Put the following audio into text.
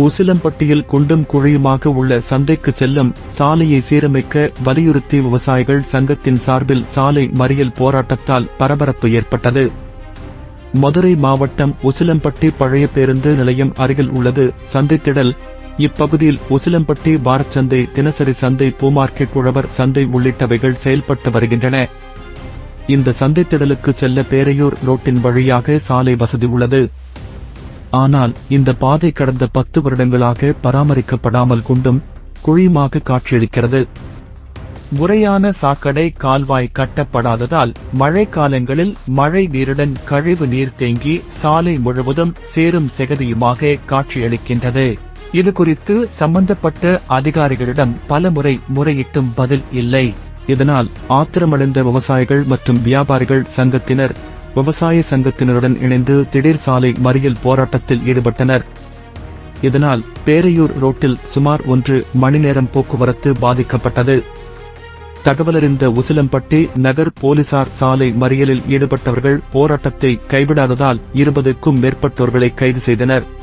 உசிலம்பட்டியில் குண்டும் குழியுமாக உள்ள சந்தைக்கு செல்லும் சாலையை சீரமைக்க வலியுறுத்தி விவசாயிகள் சங்கத்தின் சார்பில் சாலை மறியல் போராட்டத்தால் பரபரப்பு ஏற்பட்டது. மதுரை மாவட்டம் உசிலம்பட்டி பழைய பேருந்து நிலையம் அருகில் உள்ளது. சந்தைத்திடல். இப்பகுதியில் உசிலம்பட்டி வாரச்சந்தை தினசரி சந்தை பூமார்க்கெட் உழவர் சந்தை உள்ளிட்டவைகள் செயல்பட்டு வருகின்றன. இந்த சந்தைத்திடலுக்கு செல்ல பேரையூர் ரோட்டின் வழியாக சாலை வசதி உள்ளது. ஆனால் இந்த பாதை கடந்த பத்து வருடங்களாக பராமரிக்கப்படாமல் குண்டும் குழியுமாக காட்சியளிக்கிறது. முறையான சாக்கடை கால்வாய் கட்டப்படாததால் மழை காலங்களில் மழை நீருடன் கழிவு நீர் தேங்கி சாலை முழுவதும் சேரும் செகதியுமாக காட்சியளிக்கின்றது. இது குறித்து சம்பந்தப்பட்ட அதிகாரிகளிடம் பலமுறை முறையிட்டும் பதில் இல்லை. இதனால் ஆத்திரமடைந்த விவசாயிகள் மற்றும் வியாபாரிகள் சங்கத்தினர் விவசாய சங்கத்தினருடன் இணைந்து திடீர் சாலை மறியல் போராட்டத்தில் ஈடுபட்டனர். இதனால் பேரையூர் ரோட்டில் சுமார் ஒன்று மணி நேரம் போக்குவரத்து பாதிக்கப்பட்டது. தகவலறிந்த உசிலம்பட்டி நகர் போலீசார் சாலை மறியலில் ஈடுபட்டவர்கள் போராட்டத்தை கைவிடாததால் இருபதுக்கும் மேற்பட்டோர்களை கைது செய்தனர்.